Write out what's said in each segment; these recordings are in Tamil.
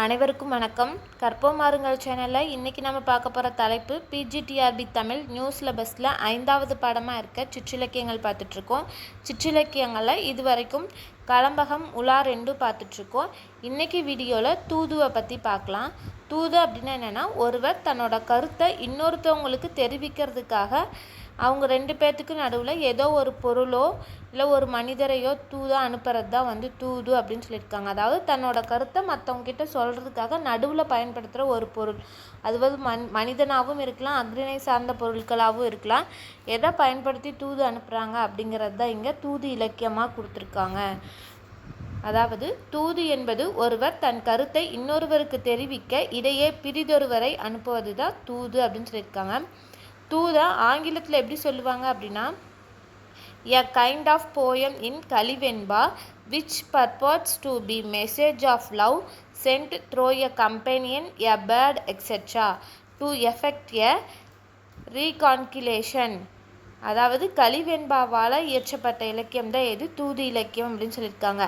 அனைவருக்கும் வணக்கம். கற்போம் மாறுங்கள் சேனலில் இன்றைக்கி நம்ம பார்க்க போகிற தலைப்பு பிஜிடிஆர்பி தமிழ் நியூ சிலபஸில் ஐந்தாவது பாடமாக இருக்க சிற்றிலக்கியங்கள் பார்த்துட்ருக்கோம். சிற்றிலக்கியங்களில் இது வரைக்கும் களம்பகம் உலா ரெண்டு பார்த்துட்ருக்கோம். இன்றைக்கி வீடியோவில் தூதுவை பற்றி பார்க்கலாம். தூது அப்படின்னா என்னென்னா ஒருவர் தன்னோட கருத்தை இன்னொருத்தவங்களுக்கு தெரிவிக்கிறதுக்காக அவங்க ரெண்டு பேர்த்துக்கு நடுவில் ஏதோ ஒரு பொருளோ இல்லை ஒரு மனிதரையோ தூதாக அனுப்புறது தான் வந்து தூது அப்படின்னு சொல்லியிருக்காங்க. அதாவது தன்னோட கருத்தை மற்றவங்கிட்ட சொல்கிறதுக்காக நடுவில் பயன்படுத்துகிற ஒரு பொருள். அது வந்து மன் மனிதனாகவும் இருக்கலாம் அக்னினை சார்ந்த பொருட்களாகவும் இருக்கலாம். எதை பயன்படுத்தி தூது அனுப்புகிறாங்க அப்படிங்கிறது தான் இங்கே தூது இலக்கியமாக கொடுத்துருக்காங்க. அதாவது தூது என்பது ஒருவர் தன் கருத்தை இன்னொருவருக்கு தெரிவிக்க இடையே பிரிதொருவரை அனுப்புவது தான் தூது அப்படின்னு சொல்லியிருக்காங்க. தூதம் ஆங்கிலத்தில் எப்படி சொல்லுவாங்க அப்படின்னா a kind of poem in Kalivenba which purports to be message of love sent through a companion a bird etcetera to effect a reconciliation அதாவது கலிவெண்பாவால் இயற்றப்பட்ட இலக்கியம் தான் எது? தூது இலக்கியம் அப்படின்னு சொல்லியிருக்காங்க.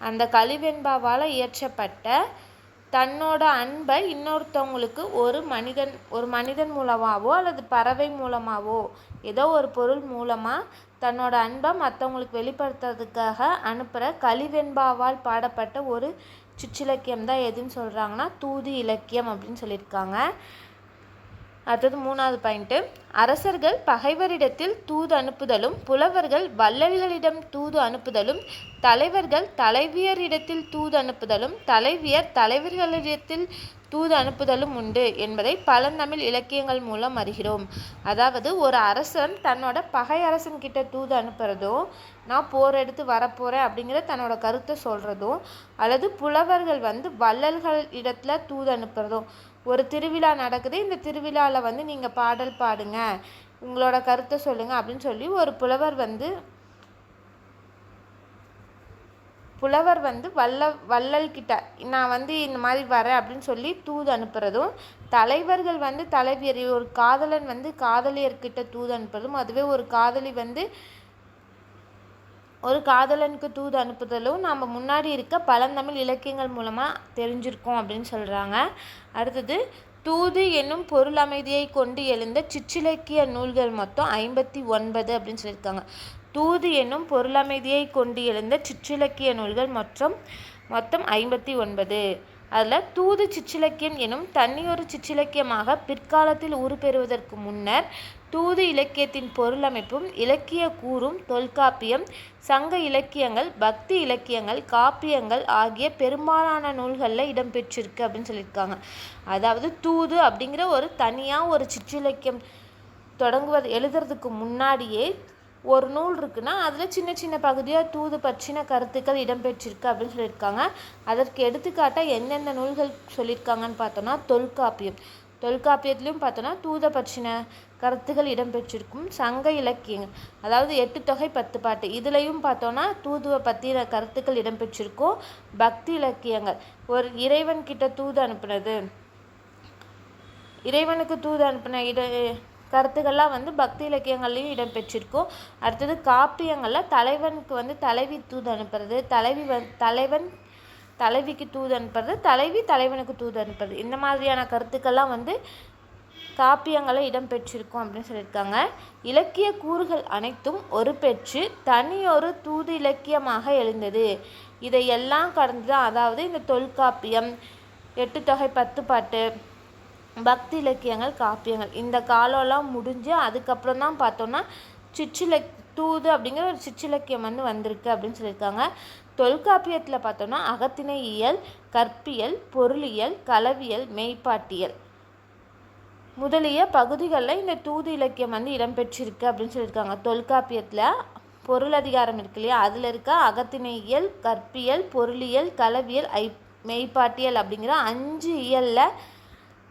அந்த கலிவெண்பாவால் இயற்றப்பட்ட தன்னோட அன்பை இன்னொருத்தவங்களுக்கு ஒரு மனிதன் ஒரு மனிதன் மூலமாகவோ அல்லது பறவை மூலமாகவோ ஏதோ ஒரு பொருள் மூலமாக தன்னோட அன்பை மற்றவங்களுக்கு வெளிப்படுத்துறதுக்காக அனுப்புகிற கலிவெண்பாவால் பாடப்பட்ட ஒரு சுற்றிலக்கியம் தான் எதுன்னு சொல்கிறாங்கன்னா தூது இலக்கியம் அப்படின்னு சொல்லியிருக்காங்க. அடுத்தது மூணாவது பாயிண்ட்டு அரசர்கள் பகைவரிடத்தில் தூது அனுப்புதலும் புலவர்கள் வள்ளல்களிடம் தூது அனுப்புதலும் தலைவர்கள் தலைவியரிடத்தில் தூது அனுப்புதலும் தலைவியர் தலைவர்களிடத்தில் தூது அனுப்புதலும் உண்டு என்பதை பழந்தமிழ் இலக்கியங்கள் மூலம் அறிகிறோம். அதாவது ஒரு அரசன் தன்னோட பகை அரசன் கிட்ட தூது அனுப்புறதும் நான் போர் எடுத்து வரப்போகிறேன் அப்படிங்கிற தன்னோட கருத்தை சொல்கிறதும் அல்லது புலவர்கள் வந்து வள்ளல்கள் இடத்துல தூது அனுப்புறதும் ஒரு திருவிழா நடக்குது. இந்த திருவிழாவில் வந்து நீங்கள் பாடல் பாடுங்க. உங்களோட கருத்தை சொல்லுங்கள் அப்படின்னு சொல்லி ஒரு புலவர் வந்து புலவர் வந்து வல்ல வள்ளல் கிட்ட நான் வந்து இந்த மாதிரி வரேன் அப்படின்னு சொல்லி தூது அனுப்புறதும் தலைவர்கள் வந்து தலைவியர் ஒரு காதலன் வந்து காதலியர்கிட்ட தூது அனுப்புறதும் அதுவே ஒரு காதலி வந்து ஒரு காதலனுக்கு தூது அனுப்புதலும் நாம் முன்னாடி இருக்க பழந்தமிழ் இலக்கியங்கள் மூலமாக தெரிஞ்சிருக்கோம் அப்படின்னு சொல்கிறாங்க அடுத்தது தூது என்னும் பொருள் அமைதியை கொண்டு எழுந்த சிற்றிலக்கிய நூல்கள் மொத்தம் ஐம்பத்தி ஒன்பது அப்படின்னு சொல்லியிருக்காங்க. தூது என்னும் பொருளமைதியை கொண்டு எழுந்த சிற்றிலக்கிய நூல்கள் மொத்தம் மொத்தம் ஐம்பத்தி ஒன்பது. அதில் தூது சிற்றிலக்கியம் எனும் தனியொரு சிற்றிலக்கியமாக பிற்காலத்தில் உருப்பெறுவதற்கு முன்னர் தூது இலக்கியத்தின் பொருளமைப்பும் இலக்கிய கூறும் தொல்காப்பியம் சங்க இலக்கியங்கள் பக்தி இலக்கியங்கள் காப்பியங்கள் ஆகிய பெரும்பாலான நூல்களில் இடம்பெற்றிருக்கு அப்படின்னு சொல்லியிருக்காங்க. அதாவது தூது அப்படிங்கிற ஒரு தனியாக ஒரு சிற்றிலக்கியம் தொடங்குவது எழுதுறதுக்கு முன்னாடியே ஒரு நூல் இருக்குன்னா அதில் சின்ன சின்ன பகுதியாக தூது பற்றின கருத்துக்கள் இடம்பெற்றிருக்கு அப்படின்னு சொல்லியிருக்காங்க. அதற்கு எடுத்துக்காட்டாக எந்தெந்த நூல்கள் சொல்லியிருக்காங்கன்னு பார்த்தோன்னா தொல்காப்பியம். தொல்காப்பியத்துலேயும் பார்த்தோன்னா தூத பற்றின கருத்துகள் இடம்பெற்றிருக்கும் சங்க இலக்கியங்கள். அதாவது எட்டு தொகை பத்து பாட்டு. இதுலேயும் பார்த்தோன்னா தூதுவை பற்றின கருத்துக்கள் இடம்பெற்றிருக்கும். பக்தி இலக்கியங்கள். ஒரு இறைவன் கிட்ட தூது அனுப்புனது. இறைவனுக்கு தூது அனுப்பின இட கருத்துக்கள்லாம் வந்து பக்தி இலக்கியங்கள்லையும் இடம்பெற்றிருக்கும். அடுத்தது காப்பியங்களில் தலைவனுக்கு வந்து தலைவி தூது அனுப்புறது. தலைவி வந் தலைவன் தலைவிக்கு தூது அனுப்புறது. தலைவி தலைவனுக்கு தூது அனுப்புறது. இந்த மாதிரியான கருத்துக்கள்லாம் வந்து காப்பியங்களை இடம்பெற்றிருக்கும் அப்படின்னு சொல்லியிருக்காங்க. இலக்கிய கூறுகள் அனைத்தும் ஒரு பெற்று தனியொரு தூது இலக்கியமாக எழுந்தது. இதையெல்லாம் கடந்து தான் அதாவது இந்த தொல்காப்பியம் எட்டு தொகை பத்து பாட்டு பக்தி இலக்கியங்கள் காப்பியங்கள் இந்த காலம்லாம் முடிஞ்சு அதுக்கப்புறம் தான் பார்த்தோன்னா சிற்றிலக் தூது அப்படிங்கிற ஒரு சிற்றிலக்கியம் வந்து வந்திருக்கு அப்படின்னு சொல்லியிருக்காங்க. தொல்காப்பியத்தில் பார்த்தோன்னா அகத்திணை இயல் கற்பியல் பொருளியல் களவியல் மெய்ப்பாட்டியல். முதலிய பகுதிகளில் இந்த தூது இலக்கியம் வந்து இடம்பெற்றிருக்கு அப்படின்னு சொல்லியிருக்காங்க. தொல்காப்பியத்தில் பொருள் அதிகாரம் இருக்கு இல்லையா? அதில் இருக்க அகத்திணையியல் கற்பியல் பொருளியல் களவியல் ஐ மெய்ப்பாட்டியல் அப்படிங்கிற அஞ்சு இயலில்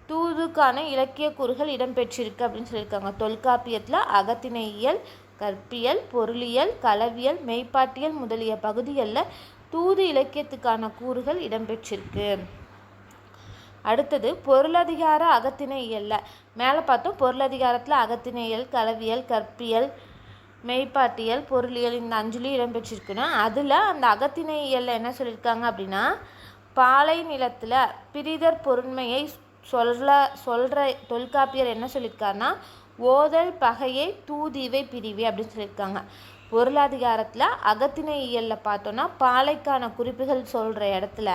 தூதுக்கான இலக்கிய கூறுகள் இடம்பெற்றிருக்கு அப்படின்னு சொல்லியிருக்காங்க. தொல்காப்பியத்தில் அகத்திணையியல் கற்பியல் பொருளியல் களவியல் மெய்ப்பாட்டியல் முதலிய பகுதிகளில் தூது இலக்கியத்துக்கான கூறுகள் இடம்பெற்றிருக்கு. அடுத்தது பொருளதிகார அகத்திணையியலில் மேலே பார்த்தோம் பொருளதிகாரத்தில் அகத்திணையியல் கலவியல் கற்பியல் மெய்ப்பாட்டியல் பொருளியல் இந்த அஞ்சுலையும் இடம்பெற்றிருக்குன்னா அதில் அந்த அகத்திணையியலில் என்ன சொல்லியிருக்காங்க அப்படின்னா பாலை நிலத்தில் பிரிதர் பொருண்மையை சொல்ல சொல்கிற தொல்காப்பியர் என்ன சொல்லியிருக்காருன்னா ஓதல் பகையை தூதிவை பிரிவி அப்படின்னு சொல்லியிருக்காங்க பொருளாதாரத்தில் அகத்திணை இயலில் பார்த்தோன்னா பாலைக்கான குறிப்புகள் சொல்கிற இடத்துல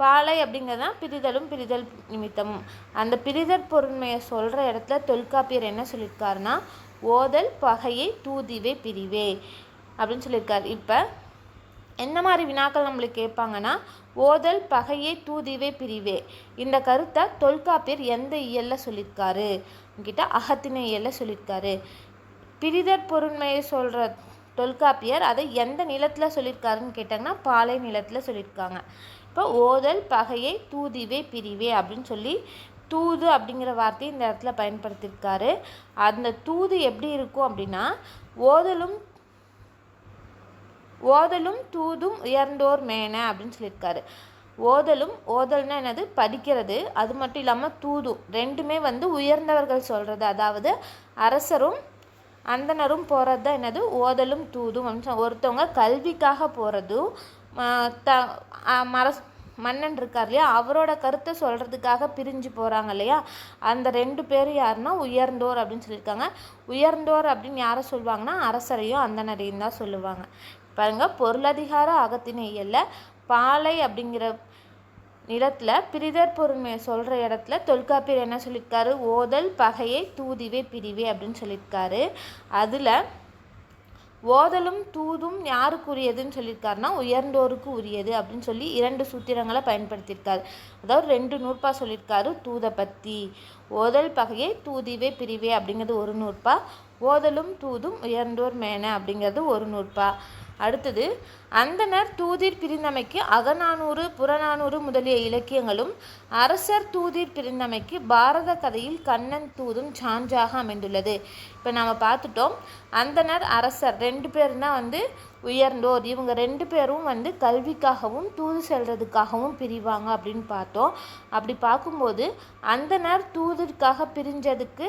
பாலை அப்படிங்கிறது பிரிதலும் பிரிதல் நிமித்தமும். அந்த பிரிதற் பொருண்மையை சொல்கிற இடத்துல தொல்காப்பியர் என்ன சொல்லியிருக்காருன்னா ஓதல் பகையை தூதிவே பிரிவே அப்படின்னு சொல்லியிருக்காரு. இப்போ என்ன மாதிரி வினாக்கள் நம்மளுக்கு கேட்பாங்கன்னா ஓதல் பகையை தூதிவே பிரிவே இந்த கருத்தை தொல்காப்பியர் எந்த இயலில் சொல்லியிருக்காரு? கிட்ட அகத்தின இயலில் சொல்லியிருக்காரு. பிரிதற் பொருண்மையை சொல்கிற தொல்காப்பியர் அதை எந்த நிலத்தில் சொல்லியிருக்காருன்னு கேட்டாங்கன்னா பாலை நிலத்தில் சொல்லியிருக்காங்க. இப்போ ஓதல் பகையை தூதிவே பிரிவே அப்படின்னு சொல்லி தூது அப்படிங்கிற வார்த்தையை இந்த இடத்துல பயன்படுத்தியிருக்காரு. அந்த தூது எப்படி இருக்கும் அப்படின்னா ஓதலும் ஓதலும் தூதும் உயர்ந்தோர் மேன அப்படின்னு சொல்லியிருக்காரு. ஓதலும் ஓதல்னா என்னது? படிக்கிறது. அது மட்டும் இல்லாமல் தூதும். ரெண்டுமே வந்து உயர்ந்தவர்கள் சொல்கிறது அதாவது அரசரும் அந்தனரும் போகிறது தான் என்னது? ஓதலும் தூதும் அப்படின்னு ஒருத்தவங்க கல்விக்காக போகிறதும் த மர மன்னன் இருக்கார் இல்லையா? அவரோட கருத்தை சொல்கிறதுக்காக பிரிஞ்சு போகிறாங்க இல்லையா? அந்த ரெண்டு பேர் யாருன்னா உயர்ந்தோர் அப்படின்னு சொல்லியிருக்காங்க. உயர்ந்தோர் அப்படின்னு யாரை சொல்லுவாங்கன்னா அரசரையும் அந்தனரையும் தான் சொல்லுவாங்க. பாருங்கள் பொருளதிகார அகத்திணையில் பாலை அப்படிங்கிற நிலத்தில் பிரிதர் பொறுமையை சொல்கிற இடத்துல தொல்காப்பியர் என்ன சொல்லியிருக்காரு? ஓதல் பகையை தூதிவே பிரிவே அப்படின்னு சொல்லியிருக்காரு. அதில் ஓதலும் தூதும் யாருக்குரியதுன்னு சொல்லியிருக்காருன்னா உயர்ந்தோருக்கு உரியது அப்படின்னு சொல்லி இரண்டு சூத்திரங்களை பயன்படுத்தியிருக்காரு. அதாவது ரெண்டு நூற்பா சொல்லியிருக்காரு தூதை பற்றி ஓதல் பகையை தூதிவே பிரிவே அப்படிங்கிறது ஒரு நூற்பா. ஓதலும் தூதும் உயர்ந்தோர் மேன அப்படிங்கிறது ஒரு நூற்பா. அடுத்தது அந்தனர் தூதிர் பிரிந்தமைக்கு அகநானூறு புறநானூறு முதலிய இலக்கியங்களும் அரசர் தூதிர் பிரிந்தமைக்கு பாரத கதையில் கண்ணன் தூதும் சான்றாக அமைந்துள்ளது. இப்போ நாம் பார்த்துட்டோம் அந்தனர் அரசர் ரெண்டு பேர் தான் வந்து உயர்ந்தோர். இவங்க ரெண்டு பேரும் வந்து கல்விக்காகவும் தூது செல்றதுக்காகவும் பிரிவாங்க அப்படின்னு பார்த்தோம். அப்படி பார்க்கும்போது அந்தனர் தூதிற்காக பிரிஞ்சதுக்கு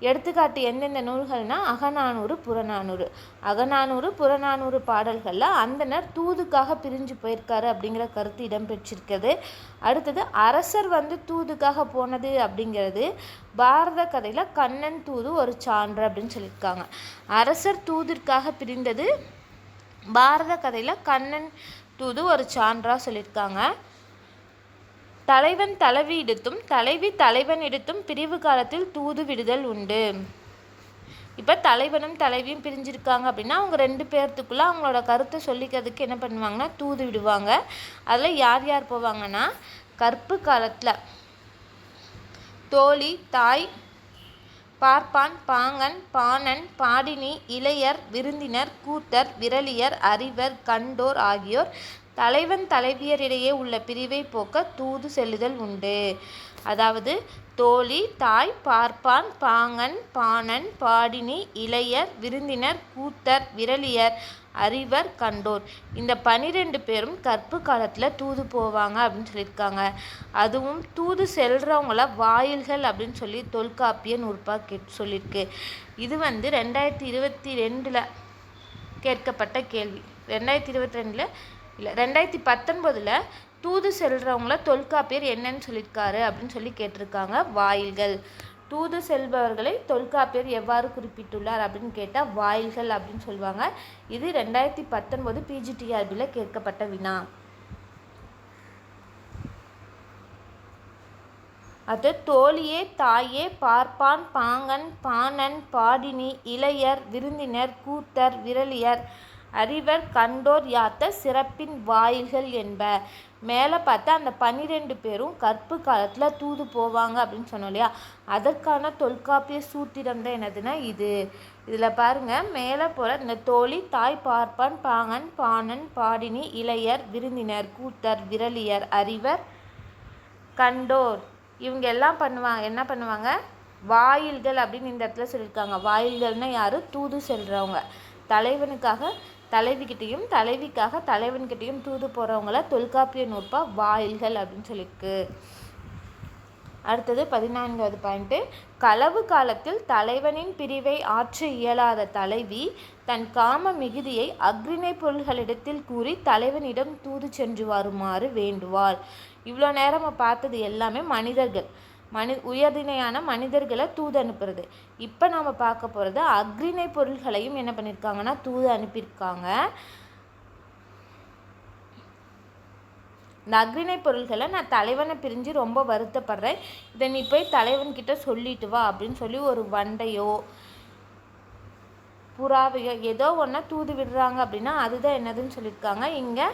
எடுத்துக்காட்டு எந்தெந்த நூல்கள்னால் அகநானூறு புறநானூறு. அகநானூறு புறநானூறு பாடல்களில் அந்தனர் தூதுக்காக பிரிஞ்சு போயிருக்காரு அப்படிங்கிற கருத்து இடம்பெற்றிருக்கிறது. அடுத்தது அரசர் வந்து தூதுக்காக போனது அப்படிங்கிறது பாரத கதையில் கண்ணன் தூது ஒரு சான்று அப்படின்னு சொல்லியிருக்காங்க. அரசர் தூதிற்காக பிரிந்தது பாரத கதையில் கண்ணன் தூது ஒரு சான்றாக சொல்லியிருக்காங்க. தலைவன் தலைவி எடுத்தும் தலைவி தலைவன் எடுத்தும் பிரிவு காலத்தில் தூது விடுதல் உண்டு. இப்போ தலைவனும் தலைவியும் பிரிஞ்சிருக்காங்க அப்படின்னா அவங்க ரெண்டு பேர்த்துக்குள்ளே அவங்களோட கருத்தை சொல்லிக்கிறதுக்கு என்ன பண்ணுவாங்கன்னா தூது விடுவாங்க. அதில் யார் யார் போவாங்கன்னா கற்பு காலத்தில் தோழி தாய் பார்ப்பான் பாங்கன் பாணன் பாடினி இளையர் விருந்தினர் கூத்தர் விரலியர் அறிவர் கண்டோர் ஆகியோர் தலைவன் தலைவியரிடையே உள்ள பிரிவை போக்க தூது செல்லுதல் உண்டு. அதாவது தோழி தாய் பார்ப்பான் பாங்கன் பாணன் பாடினி இளையர் விருந்தினர் கூத்தர் விரலியர் அறிவர் கண்டோர். இந்த பனிரெண்டு பேரும் கற்பு காலத்தில் தூது போவாங்க அப்படின்னு சொல்லியிருக்காங்க. அதுவும் தூது செல்றவங்கள வாயில்கள் அப்படின்னு சொல்லி தொல்காப்பிய நூற்பா கே சொல்லியிருக்கு. இது வந்து ரெண்டாயிரத்தி இருபத்தி ரெண்டில் கேட்கப்பட்ட கேள்வி. ரெண்டாயிரத்தி இருபத்தி ரெண்டில் இல்லை ரெண்டாயிரத்தி பத்தொன்பதில் தூது செல்றவங்கள தொல்காப்பியர் என்னன்னு சொல்லியிருக்காரு அப்படின்னு சொல்லி கேட்டிருக்காங்க வாயில்கள். தூது செல்பவர்களை தொல்காப்பியர் எவ்வாறு குறிப்பிட்டுள்ளார் அப்படின்னு கேட்டால் வாயில்கள் அப்படின்னு சொல்லுவாங்க. இது ரெண்டாயிரத்தி பத்தொன்பது பிஜிடிஆர்பியில் கேட்கப்பட்ட வினா. அது தோழியே தாயே பார்ப்பான் பாங்கன் பாணன் பாடினி இளையர் விருந்தினர் கூத்தர் விரலியர் அறிவர் கண்டோர் யாத்த சிறப்பின் வாயில்கள் என்ப. மேலே பார்த்தா அந்த பன்னிரெண்டு பேரும் கற்பு காலத்தில் தூது போவாங்க அப்படின்னு சொன்னோம் இல்லையா? அதற்கான தொல்காப்பிய சூத்திரம் தான் என்னதுன்னா இது. இதில் பாருங்கள் மேலே போல் இந்த தோழி தாய் பார்ப்பான் பாங்கன் பாணன் பாடினி இளையர் விருந்தினர் கூத்தர் விரலியர் அறிவர் கண்டோர். இவங்க எல்லாம் பண்ணுவாங்க என்ன பண்ணுவாங்க? வாயில்கள் அப்படின்னு இந்த இடத்துல சொல்லியிருக்காங்க. வாயில்கள்னால் யார்? தூது செல்கிறவங்க தலைவனுக்காக தலைவிக்கிட்டேயும் தலைவிக்காக தலைவன்கிட்டையும் தூது போகிறவங்கள தொல்காப்பிய நூற்பா வாயில்கள் அப்படின்னு சொல்லியிருக்கு அடுத்தது பதினான்காவது பாயிண்ட்டு களவு காலத்தில் தலைவனின் பிரிவை ஆற்ற இயலாத தலைவி தன் காம மிகுதியை அக்ரிணை பொருள்களிடத்தில் கூறி தலைவனிடம் தூது சென்று வருமாறு வேண்டுவாள். இவ்வளோ நேரம் பார்த்தது எல்லாமே மனிதர்கள். மனி உயர்தினையான மனிதர்களை தூது அனுப்புறது. இப்போ நாம் பார்க்க போகிறது அக்ரிணை பொருள்களையும் என்ன பண்ணியிருக்காங்கன்னா தூது அனுப்பியிருக்காங்க. இந்த அக்ரிணை பொருள்களை நான் தலைவனை பிரிஞ்சு ரொம்ப வருத்தப்படுறேன். இதை நீ போய் தலைவன்கிட்ட சொல்லிட்டு வா அப்படின்னு சொல்லி ஒரு வண்டையோ புறாவையோ ஏதோ ஒன்றா தூது விடுறாங்க அப்படின்னா அதுதான் என்னதுன்னு சொல்லியிருக்காங்க. இங்கே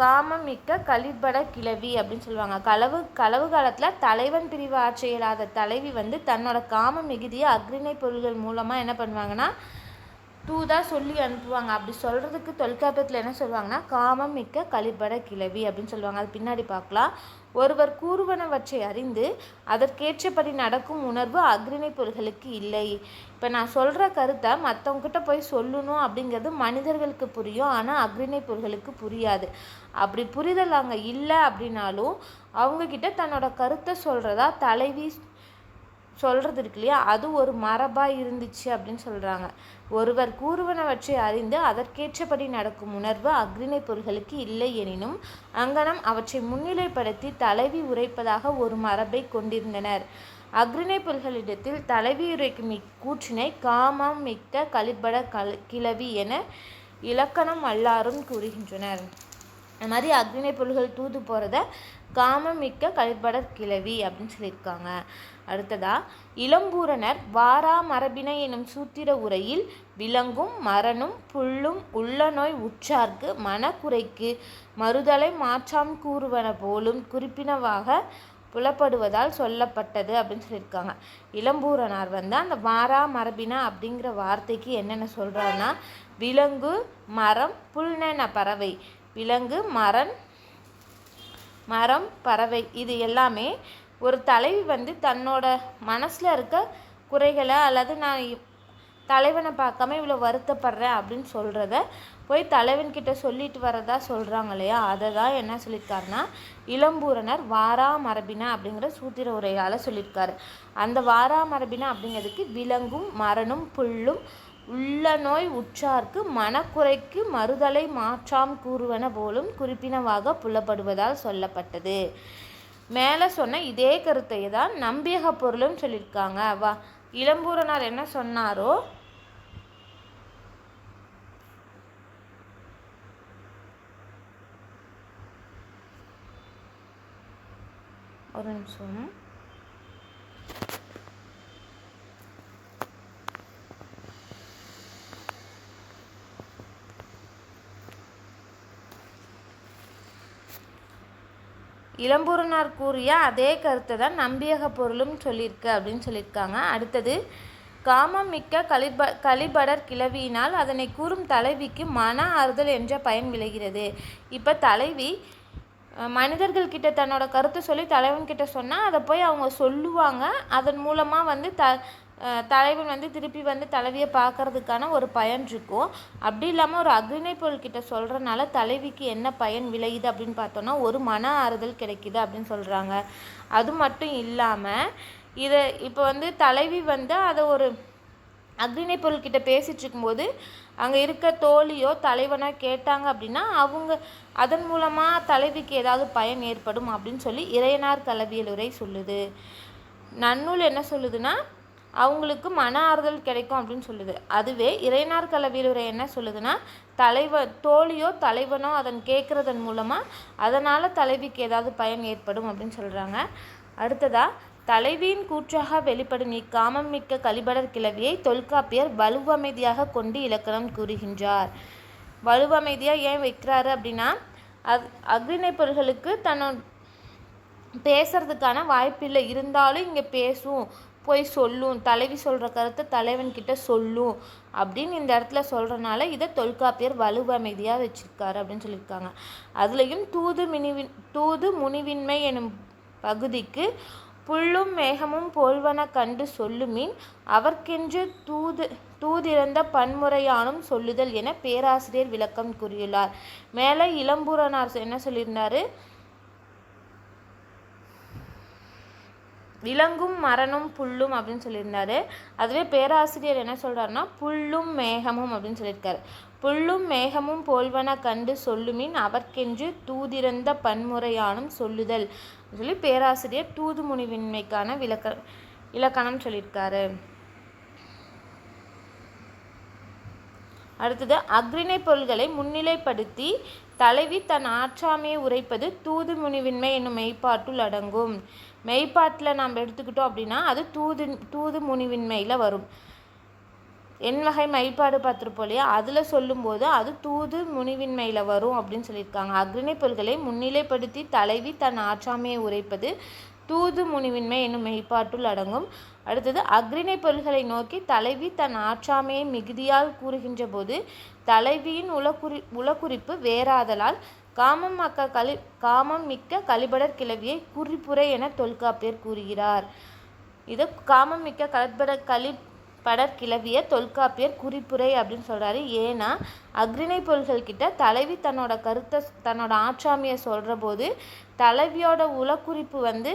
காமம் மிக்க கலிபட கிளவி அப்படின்னு சொல்லுவாங்க. களவு களவு காலத்தில் தலைவன் பிரிவு ஆட்சி இயலாத தலைவி வந்து தன்னோட காம மிகுதியை அக்ரிணை பொருள்கள் மூலமாக என்ன பண்ணுவாங்கன்னா தூதாக சொல்லி அனுப்புவாங்க. அப்படி சொல்கிறதுக்கு தொல்காப்பியத்தில் என்ன சொல்லுவாங்கன்னா காமம் மிக்க கலிபட கிளவி அப்படின்னு சொல்லுவாங்க. அது பின்னாடி பார்க்கலாம். ஒருவர் கூறுவனவற்றை அறிந்து அதற்கேற்றபடி நடக்கும் உணர்வு அக்ரிணை பொருள்களுக்கு இல்லை. இப்போ நான் சொல்கிற கருத்தை மற்றவங்ககிட்ட போய் சொல்லணும் அப்படிங்கிறது மனிதர்களுக்கு புரியும். ஆனால் அக்ரிணை பொருள்களுக்கு புரியாது. அப்படி புரிதல் அங்கே இல்லை அப்படின்னாலும் அவங்கக்கிட்ட தன்னோட கருத்தை சொல்கிறதா தலைவி சொல்கிறது இருக்கு இல்லையா? அது ஒரு மரபாக இருந்துச்சு அப்படின்னு சொல்கிறாங்க ஒருவர் கூறுவனவற்றை அறிந்து அதற்கேற்றபடி நடக்கும் உணர்வு அக்ரிணை பொருள்களுக்கு இல்லை எனினும் அங்கனம் அவற்றை முன்னிலைப்படுத்தி தலைவி உரைப்பதாக ஒரு மரபை கொண்டிருந்தனர். அக்ரிணை பொருள்களிடத்தில் தலைவி உரைக்கும் இக்கூற்றினை காமம் மிக்க கலிபட கல் கிளவி என இலக்கணம் அல்லாரும் கூறுகின்றனர். அது மாதிரி அக்னி பொருள்கள் தூது போகிறத காமமிக்க கழிப்பட கிழவி அப்படின்னு சொல்லியிருக்காங்க. அடுத்ததா இளம்பூரணர் வாரா மரபினை எனும் சூத்திர உரையில் விலங்கும் மரணும் புல்லும் உள்ள நோய் உற்றார்க்கு மனக்குறைக்கு மறுதலை மாற்றாம் கூறுவன போலும் குறிப்பினவாக புலப்படுவதால் சொல்லப்பட்டது அப்படின்னு சொல்லியிருக்காங்க. இளம்பூரனார் வந்து அந்த வாரா மரபினா அப்படிங்கிற வார்த்தைக்கு என்னென்ன சொல்கிறாருன்னா விலங்கு மரம் புல்னென பறவை விலங்கு மரம் மரம் பறவை இது எல்லாமே ஒரு தலைவி வந்து தன்னோட மனசில் இருக்க குறைகளை அல்லது நான் தலைவனை பார்க்காம இவ்வளோ வருத்தப்படுறேன் அப்படின்னு சொல்கிறத போய் தலைவன்கிட்ட சொல்லிட்டு வரதா சொல்கிறாங்க இல்லையா? அதை தான் என்ன சொல்லியிருக்காருன்னா இளம்பூரணர் வாரா மரபினா அப்படிங்கிற சூத்திர உரையால் சொல்லியிருக்காரு அந்த வாரா மரபினா அப்படிங்கிறதுக்கு விலங்கும் மரணும் புல்லும் உள்ள நோய் உற்றார்க்கு மனக்குறைக்கு மறுதலை மாற்றாம் கூறுவன போலும் குறிப்பினவாக புலப்படுவதால் சொல்லப்பட்டது. மேலே சொன்ன இதே கருத்தை தான் நம்பியக பொருளும் சொல்லியிருக்காங்க. வா இளம்பூரனார் என்ன சொன்னாரோ? ஒரு நிமிஷம். இளம்பூரனார் கூறிய அதே கருத்தை தான் நம்பியக பொருளும் சொல்லியிருக்கு அப்படின்னு சொல்லியிருக்காங்க. அடுத்தது காமம் மிக்க கலிப கலிபடர் கிளவியினால் அதனை கூறும் தலைவிக்கு மன ஆறுதல் என்ற பயன் விளைகிறது. இப்போ தலைவி மனிதர்கள் மனிதர்கள்கிட்ட தன்னோட கருத்தை சொல்லி தலைவன்கிட்ட சொன்னால் அதை போய் அவங்க சொல்லுவாங்க. அதன் மூலமாக வந்து த தலைவன் வந்து திருப்பி வந்து தலைவியை பார்க்கறதுக்கான ஒரு பயன் இருக்கும். அப்படி இல்லாமல் ஒரு அக்ரிணை பொருள்கிட்ட சொல்கிறனால தலைவிக்கு என்ன பயன் விளையுது அப்படின்னு பார்த்தோன்னா ஒரு மன ஆறுதல் கிடைக்குது அப்படின்னு சொல்கிறாங்க அது மட்டும் இல்லாமல் இதை இப்போ வந்து தலைவி வந்து அதை ஒரு அக்னினை பொருள்கிட்ட பேசிகிட்டு இருக்கும்போது அங்கே இருக்க தோழியோ தலைவனோ கேட்டாங்க அப்படின்னா அவங்க அதன் மூலமாக தலைவிக்கு ஏதாவது பயன் ஏற்படும் அப்படின்னு சொல்லி இறையனார் தலைவியலுரை சொல்லுது. நன்னூல் என்ன சொல்லுதுன்னா அவங்களுக்கு மன ஆறுதல் கிடைக்கும் அப்படின்னு சொல்லுது. அதுவே இறைநார் கலவியல் என்ன சொல்லுதுன்னா தலைவர் தோழியோ தலைவனோ அதன் கேட்குறதன் மூலமாக அதனால் தலைவிக்கு ஏதாவது பயன் ஏற்படும் அப்படின்னு சொல்கிறாங்க அடுத்ததாக தலைவியின் கூற்றாக வெளிப்படும் இக்காமம் மிக்க கலிபடர் கிளவியை தொல்காப்பியர் வலுவமைதியாக கொண்டு இலக்கணம் கூறுகின்றார். வலுவமைதியாக ஏன் வைக்கிறாரு அப்படின்னா அக் அக்ரிணை பொருள்களுக்கு தன்னோட பேசுறதுக்கான வாய்ப்பில்லை. இருந்தாலும் இங்கே பேசும். போய் சொல்லும் தலைவி சொல்கிற கருத்தை தலைவன்கிட்ட சொல்லும் அப்படின்னு இந்த இடத்துல சொல்கிறனால இதை தொல்காப்பியர் வலுவமைதியாக வச்சிருக்காரு அப்படின்னு சொல்லியிருக்காங்க. அதுலேயும் தூது மினிவின் தூது முனிவின்மை எனும் பகுதிக்கு புல்லும் மேகமும் போல்வன கண்டு சொல்லுமின் அவர்க்கென்று தூது தூதிறந்த பன்முறையானும் சொல்லுதல் என பேராசிரியர் விளக்கம் கூறியுள்ளார். மேலே இளம்பூரனார் என்ன சொல்லியிருந்தாரு? விலங்கும் மரணும் புல்லும் அப்படின்னு சொல்லியிருந்தாரு. அதுவே பேராசிரியர் என்ன சொல்கிறாருன்னா புல்லும் மேகமும் அப்படின்னு சொல்லியிருக்காரு. புல்லும் மேகமும் போல்வன கண்டு சொல்லுமின் அவர்க்கென்று தூதிறந்த பன்முறையானும் சொல்லுதல் சொல்லி பேராசிரியர் தூது முனிவின்மைக்கான விளக்க இலக்கணம் சொல்லியிருக்காரு. அடுத்தது அக்ரிணை பொருள்களை முன்னிலைப்படுத்தி தலைவி தன் ஆற்றாமையை உரைப்பது தூது முனிவின்மை என்னும் மெய்ப்பாட்டுள் அடங்கும். மெய்ப்பாட்டில் நாம் எடுத்துக்கிட்டோம் அப்படின்னா அது தூது தூது முனிவின்மையில் வரும். என் வகை மெய்ப்பாடு பார்த்துருப்போம் இல்லையா? அதில் சொல்லும்போது அது தூது முனிவின்மையில் வரும் அப்படின்னு சொல்லியிருக்காங்க. அக்ரிணை பொருள்களை முன்னிலைப்படுத்தி தலைவி தன் ஆற்றாமையை உரைப்பது தூது முனிவின்மை என்னும் மெய்ப்பாட்டுள் அடங்கும். அடுத்தது அக்ரிணை பொருள்களை நோக்கி தலைவி தன் ஆற்றாமையை மிகுதியால் கூறுகின்ற போது தலைவியின் உலக்குறி உலக்குறிப்பு வேறாதலால் காமம் மக்க களி காமம் மிக்க கலிபடர் கிளவியை குறிப்புரை என தொல்காப்பியர் கூறுகிறார். இது காமம் மிக்க கலிபடர் களி கிளவிய தொல்காப்பியர் குறிப்புரை அப்படின்னு சொல்கிறாரு ஏன்னா அக்ரிணை பொருள்கள் கிட்ட தலைவி தன்னோட கருத்தை தன்னோட ஆற்றாமையை சொல்கிற போது தலைவியோட உலக்குறிப்பு வந்து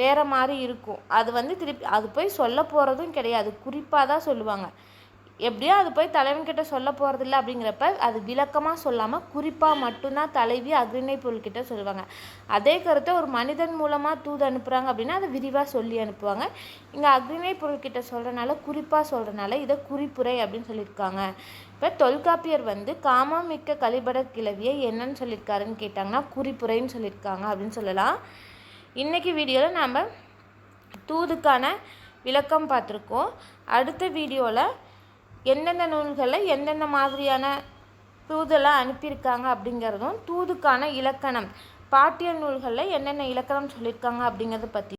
வேறு மாதிரி இருக்கும். அது வந்து திருப்பி அது போய் சொல்ல போகிறதும் கிடையாது. குறிப்பாக தான் சொல்லுவாங்க. எப்படியோ அது போய் தலைவன்கிட்ட சொல்ல போகிறதில்ல அப்படிங்கிறப்ப அது விளக்கமாக சொல்லாமல் குறிப்பாக மட்டும்தான் தலைவி அக்ரிணை பொருள்கிட்ட சொல்லுவாங்க. அதே கருத்தை ஒரு மனிதன் மூலமாக தூது அனுப்புகிறாங்க அப்படின்னா அதை விரிவாக சொல்லி அனுப்புவாங்க. இங்கே அக்ரிணை பொருள்கிட்ட சொல்கிறனால குறிப்பாக சொல்கிறனால இதை குறிப்புரை அப்படின்னு சொல்லியிருக்காங்க. இப்போ தொல்காப்பியர் வந்து காமமிக்க கலிபட கிளவியை என்னன்னு சொல்லியிருக்காருன்னு கேட்டாங்கன்னா குறிப்புரைன்னு சொல்லியிருக்காங்க அப்படின்னு சொல்லலாம். இன்றைக்கி வீடியோவில் நாம் தூதுக்கான விளக்கம் பார்த்துருக்கோம். அடுத்த வீடியோவில் எந்தெந்த நூல்களை எந்தெந்த மாதிரியான தூதெல்லாம் அனுப்பியிருக்காங்க அப்படிங்கிறதும் தூதுக்கான இலக்கணம். பாட்டியல் நூல்களில் என்னென்ன இலக்கணம் சொல்லியிருக்காங்க அப்படிங்கிறத பற்றி